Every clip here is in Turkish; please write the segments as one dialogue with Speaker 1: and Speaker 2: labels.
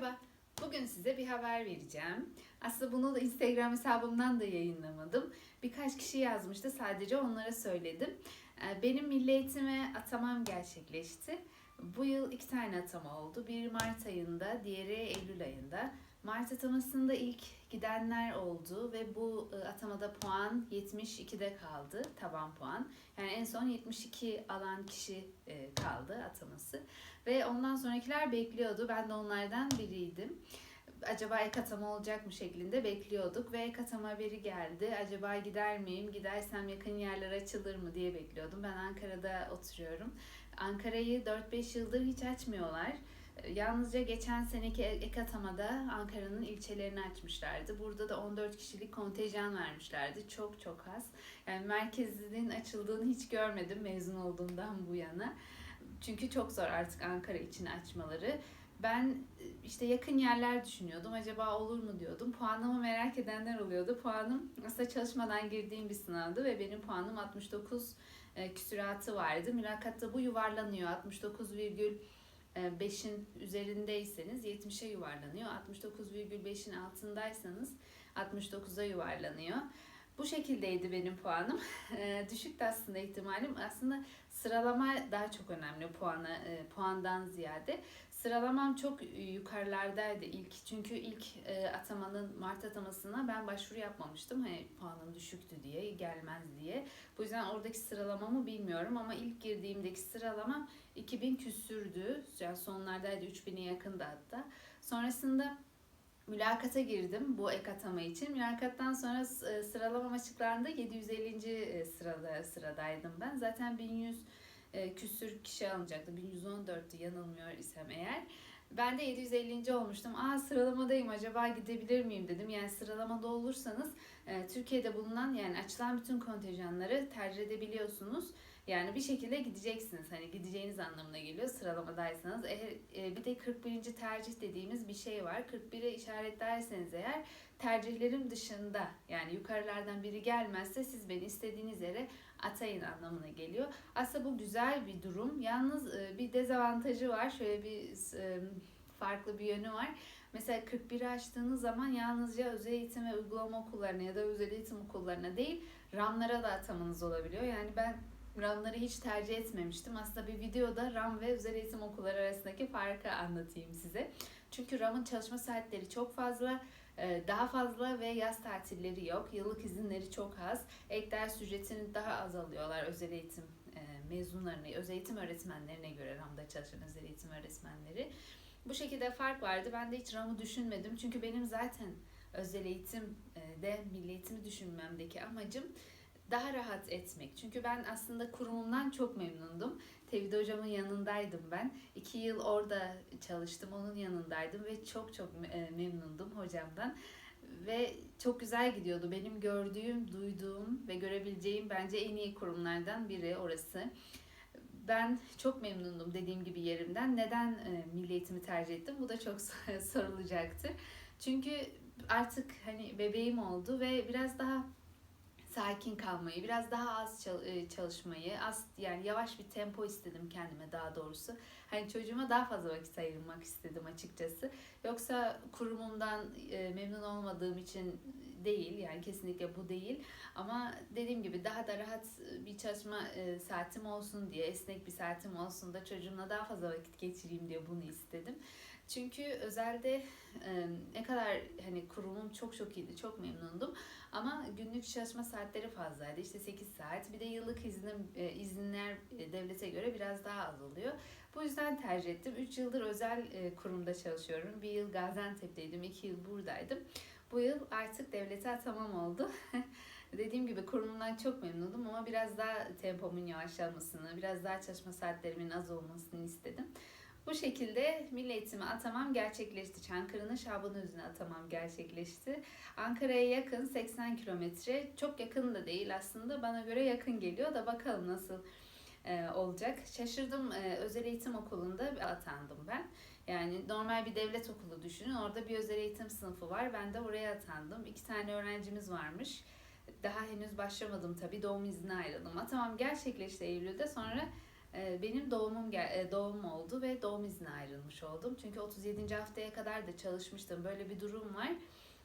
Speaker 1: Merhaba. Bugün size bir haber vereceğim. Aslında bunu da Instagram hesabımdan da yayınlamadım. Birkaç kişi yazmıştı. Sadece onlara söyledim. Ee, Benim milli eğitime atamam gerçekleşti. Bu yıl iki tane atama oldu. Biri Mart ayında, diğeri Eylül ayında. Mart atamasında ilk gidenler oldu ve bu e, atamada puan 72'de kaldı, taban puan. Yani en son 72 alan kişi e, kaldı ataması. Ve ondan sonrakiler bekliyordu. Ben de onlardan biriydim. Acaba ek atama olacak mı şeklinde bekliyorduk ve ek atama haberi geldi. Acaba gider miyim? Gidersem yakın yerler açılır mı diye bekliyordum. Ben Ankara'da oturuyorum. Ankara'yı 4-5 yıldır hiç açmıyorlar. Yalnızca geçen seneki ek atamada Ankara'nın ilçelerini açmışlardı. Burada da 14 kişilik kontenjan vermişlerdi. Çok çok az. Yani merkezinin açıldığını hiç görmedim mezun olduğumdan bu yana. Çünkü çok zor artık Ankara için açmaları. Ben işte yakın yerler düşünüyordum. Acaba olur mu diyordum. Puanımı merak edenler oluyordu. Puanım aslında çalışmadan girdiğim bir sınavdı ve benim puanım 69 e, küsuratı vardı. Mülakatta bu yuvarlanıyor. 69,5'in üzerindeyseniz 70'e yuvarlanıyor. 69,5'in altındaysanız 69'a yuvarlanıyor. Bu şekildeydi benim puanım. E, Düşüktü aslında ihtimalim. Aslında sıralama daha çok önemli puana, e, puandan ziyade. Sıralamam çok yukarılardaydı ilk. Çünkü ilk e, atamanın Mart atamasına ben başvuru yapmamıştım. Hani puanım düşüktü diye, gelmez diye. Bu yüzden oradaki sıralamamı bilmiyorum ama ilk girdiğimdeki sıralamam 2000 küsürdü. Yani sonlardaydı 3000'e yakındı hatta. Sonrasında mülakata girdim bu ek atama için. Mülakattan sonra e, sıralamam açıklandı. 750. e, sırada sıradaydım ben. Zaten 1100 e, küsür kişi alınacaktı. 1114'tü yanılmıyor isem eğer. Ben de 750. olmuştum. Aa sıralamadayım acaba gidebilir miyim dedim. Yani sıralamada olursanız Türkiye'de bulunan yani açılan bütün kontenjanları tercih edebiliyorsunuz. Yani bir şekilde gideceksiniz. Hani gideceğiniz anlamına geliyor sıralamadaysanız. Eğer, e, bir de 41. tercih dediğimiz bir şey var. 41'e işaretlerseniz eğer tercihlerim dışında yani yukarılardan biri gelmezse siz beni istediğiniz yere atayın anlamına geliyor. Aslında bu güzel bir durum. Yalnız e, bir dezavantajı var. Şöyle bir e, farklı bir yönü var. Mesela 41'i açtığınız zaman yalnızca özel eğitim ve uygulama okullarına ya da özel eğitim okullarına değil RAM'lara da atamanız olabiliyor. Yani ben RAM'ları hiç tercih etmemiştim. Aslında bir videoda RAM ve özel eğitim okulları arasındaki farkı anlatayım size. Çünkü RAM'ın çalışma saatleri çok fazla, e, daha fazla ve yaz tatilleri yok. Yıllık izinleri çok az. Ek ders ücretini daha az alıyorlar özel eğitim e, mezunlarına, özel eğitim öğretmenlerine göre RAM'da çalışan özel eğitim öğretmenleri. Bu şekilde fark vardı. Ben de hiç RAM'ı düşünmedim. Çünkü benim zaten özel eğitimde milli eğitimi düşünmemdeki amacım daha rahat etmek. Çünkü ben aslında kurumumdan çok memnundum. Tevhid hocamın yanındaydım ben. İki yıl orada çalıştım, onun yanındaydım ve çok çok e, memnundum hocamdan. Ve çok güzel gidiyordu. Benim gördüğüm, duyduğum ve görebileceğim bence en iyi kurumlardan biri orası. Ben çok memnundum dediğim gibi yerimden. Neden e, milli eğitimi tercih ettim? Bu da çok sorulacaktır. Çünkü artık hani bebeğim oldu ve biraz daha sakin kalmayı, biraz daha az çalışmayı, az yani yavaş bir tempo istedim kendime daha doğrusu. Hani çocuğuma daha fazla vakit ayırmak istedim açıkçası. Yoksa kurumumdan memnun olmadığım için değil yani kesinlikle bu değil. Ama dediğim gibi daha da rahat bir çalışma saatim olsun diye, esnek bir saatim olsun da çocuğumla daha fazla vakit geçireyim diye bunu istedim. Çünkü özelde ne kadar hani kurumum çok çok iyiydi, çok memnundum. Ama günlük çalışma saatleri fazlaydı. İşte 8 saat. Bir de yıllık iznim, izinler devlete göre biraz daha az oluyor. Bu yüzden tercih ettim. 3 yıldır özel kurumda çalışıyorum. Bir yıl Gaziantep'teydim, 2 yıl buradaydım. Bu yıl artık devlete atamam oldu. Dediğim gibi kurumumdan çok memnunum ama biraz daha tempomun yavaşlamasını, biraz daha çalışma saatlerimin az olmasını istedim. Bu şekilde milli eğitime atamam gerçekleşti. Çankırı'nın Şabanözü'ne atamam gerçekleşti. Ankara'ya yakın 80 kilometre. Çok yakın da değil aslında. Bana göre yakın geliyor da bakalım nasıl e, olacak. Şaşırdım. E, özel eğitim okulunda atandım ben. Yani normal bir devlet okulu düşünün. Orada bir özel eğitim sınıfı var. Ben de oraya atandım. İki tane öğrencimiz varmış. Daha henüz başlamadım tabii. Doğum izni ayrıldım. Atamam gerçekleşti Eylül'de. Sonra e, benim doğumum e, doğum oldu ve doğum izni ayrılmış oldum. Çünkü 37. haftaya kadar da çalışmıştım. Böyle bir durum var.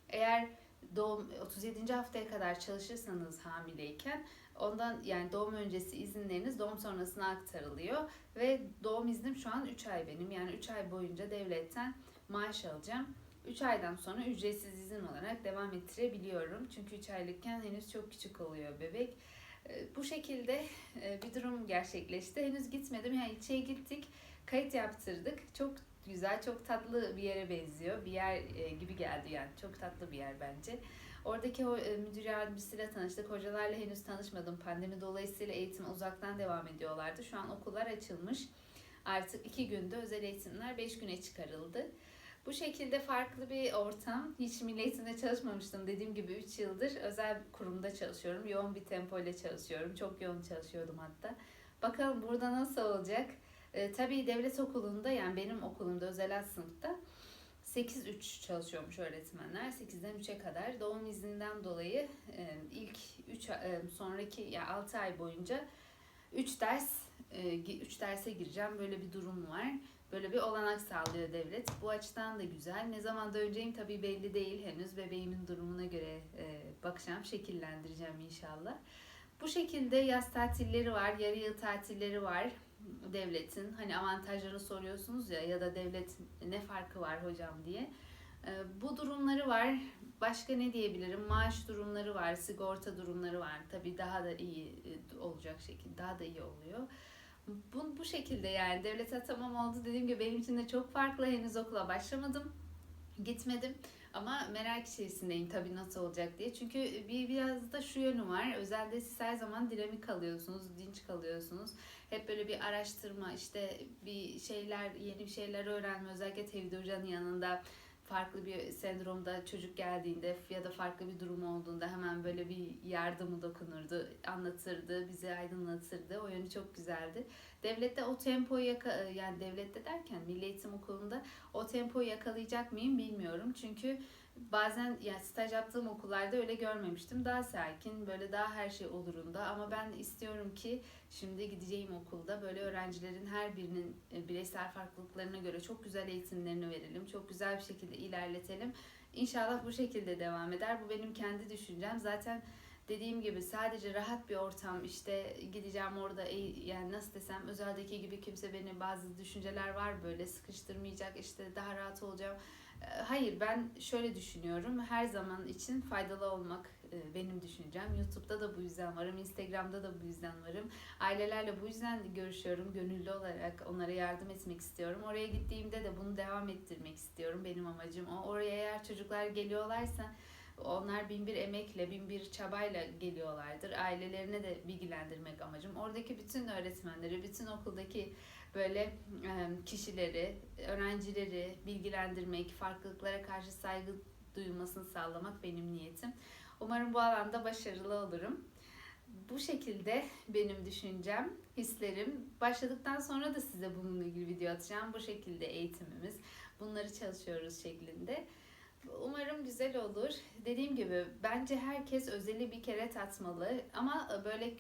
Speaker 1: Eğer doğum 37. haftaya kadar çalışırsanız hamileyken ondan yani doğum öncesi izinleriniz doğum sonrasına aktarılıyor ve doğum iznim şu an 3 ay benim. Yani 3 ay boyunca devletten maaş alacağım. 3 aydan sonra ücretsiz izin olarak devam ettirebiliyorum. Çünkü 3 aylıkken henüz çok küçük oluyor bebek. Ee, Bu şekilde e, bir durum gerçekleşti. Henüz gitmedim. Yani ilçeye gittik. Kayıt yaptırdık. Çok güzel, çok tatlı bir yere benziyor. Bir yer e, gibi geldi yani. Çok tatlı bir yer bence. Oradaki o e, müdür yardımcısıyla tanıştık. Hocalarla henüz tanışmadım. Pandemi dolayısıyla eğitim uzaktan devam ediyorlardı. Şu an okullar açılmış. Artık iki günde özel eğitimler beş güne çıkarıldı. Bu şekilde farklı bir ortam. Hiç milli eğitimde çalışmamıştım. Dediğim gibi 3 yıldır özel kurumda çalışıyorum. Yoğun bir tempo ile çalışıyorum. Çok yoğun çalışıyordum hatta. Bakalım burada nasıl olacak? Ee, tabii devlet okulunda yani benim okulumda özel alt sınıfta 8-3 çalışıyormuş öğretmenler. 8'den 3'e kadar. Doğum izninden dolayı e, ilk 3 sonraki ya yani 6 ay boyunca 3 ders 3 derse gireceğim. Böyle bir durum var. Böyle bir olanak sağlıyor devlet. Bu açıdan da güzel. Ne zaman döneceğim tabii belli değil henüz. Bebeğimin durumuna göre e, bakacağım, şekillendireceğim inşallah. Bu şekilde yaz tatilleri var, yarı yıl tatilleri var devletin. Hani avantajlarını soruyorsunuz ya ya da devlet ne farkı var hocam diye. E, bu durumları var. Başka ne diyebilirim? Maaş durumları var, sigorta durumları var. Tabii daha da iyi e, olacak şekilde, daha da iyi oluyor. Bu, bu şekilde yani devlet atamam oldu. Dediğim gibi benim için de çok farklı. Henüz okula başlamadım. Gitmedim. Ama merak içerisindeyim tabii nasıl olacak diye. Çünkü bir biraz da şu yönü var. Özelde siz her zaman dinamik kalıyorsunuz, dinç kalıyorsunuz. Hep böyle bir araştırma, işte bir şeyler, yeni bir şeyler öğrenme. Özellikle Tevhid Hoca'nın yanında farklı bir sendromda çocuk geldiğinde ya da farklı bir durum olduğunda hemen böyle bir yardımı dokunurdu, anlatırdı, bizi aydınlatırdı. O yönü çok güzeldi. Devlette o tempoyu yaka yani devlette derken Milli Eğitim Okulu'nda o tempoyu yakalayacak mıyım bilmiyorum. Çünkü bazen yani staj yaptığım okullarda öyle görmemiştim. Daha sakin, böyle daha her şey olurunda ama ben istiyorum ki şimdi gideceğim okulda böyle öğrencilerin her birinin e, bireysel farklılıklarına göre çok güzel eğitimlerini verelim. Çok güzel bir şekilde ilerletelim. İnşallah bu şekilde devam eder. Bu benim kendi düşüncem. Zaten dediğim gibi sadece rahat bir ortam işte gideceğim orada yani nasıl desem özeldeki gibi kimse beni bazı düşünceler var böyle sıkıştırmayacak işte daha rahat olacağım. Hayır ben şöyle düşünüyorum her zaman için faydalı olmak benim düşüncem. YouTube'da da bu yüzden varım, Instagram'da da bu yüzden varım. Ailelerle bu yüzden görüşüyorum gönüllü olarak onlara yardım etmek istiyorum. Oraya gittiğimde de bunu devam ettirmek istiyorum. Benim amacım o. Oraya eğer çocuklar geliyorlarsa onlar bin bir emekle, bin bir çabayla geliyorlardır. Ailelerine de bilgilendirmek amacım. Oradaki bütün öğretmenleri, bütün okuldaki böyle kişileri, öğrencileri bilgilendirmek, farklılıklara karşı saygı duyulmasını sağlamak benim niyetim. Umarım bu alanda başarılı olurum. Bu şekilde benim düşüncem, hislerim. Başladıktan sonra da size bununla ilgili video atacağım. Bu şekilde eğitimimiz, bunları çalışıyoruz şeklinde. Umarım güzel olur. Dediğim gibi bence herkes özeli bir kere tatmalı ama böyle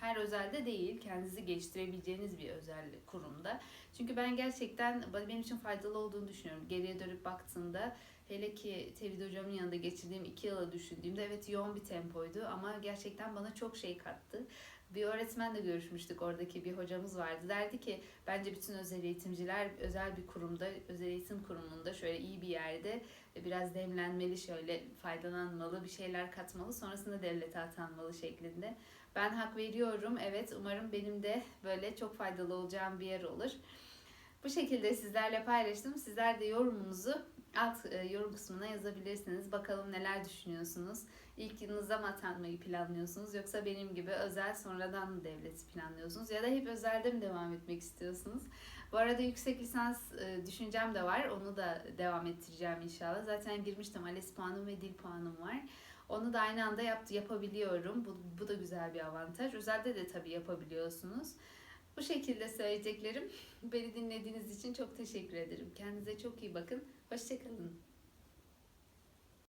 Speaker 1: her özelde değil, kendinizi geliştirebileceğiniz bir özel kurumda. Çünkü ben gerçekten benim için faydalı olduğunu düşünüyorum. Geriye dönüp baktığımda hele ki Tevhid Hocam'ın yanında geçirdiğim iki yıla düşündüğümde evet yoğun bir tempoydu ama gerçekten bana çok şey kattı. Bir öğretmenle görüşmüştük oradaki bir hocamız vardı. Derdi ki bence bütün özel eğitimciler özel bir kurumda, özel eğitim kurumunda şöyle iyi bir yerde biraz demlenmeli şöyle faydalanmalı bir şeyler katmalı sonrasında devlete atanmalı şeklinde. Ben hak veriyorum evet umarım benim de böyle çok faydalı olacağım bir yer olur. Bu şekilde sizlerle paylaştım. Sizler de yorumunuzu alt e, yorum kısmına yazabilirsiniz. Bakalım neler düşünüyorsunuz? İlk yılınızda mı atanmayı planlıyorsunuz? Yoksa benim gibi özel sonradan mı devleti planlıyorsunuz? Ya da hep özelde mi devam etmek istiyorsunuz? Bu arada yüksek lisans e, düşüncem de var. Onu da devam ettireceğim inşallah. Zaten girmiştim. ALES puanım ve dil puanım var. Onu da aynı anda yaptı, yapabiliyorum. Bu, bu da güzel bir avantaj. Özelde de tabii yapabiliyorsunuz. Bu şekilde söyleyeceklerim. Beni dinlediğiniz için çok teşekkür ederim. Kendinize çok iyi bakın. Hoşçakalın.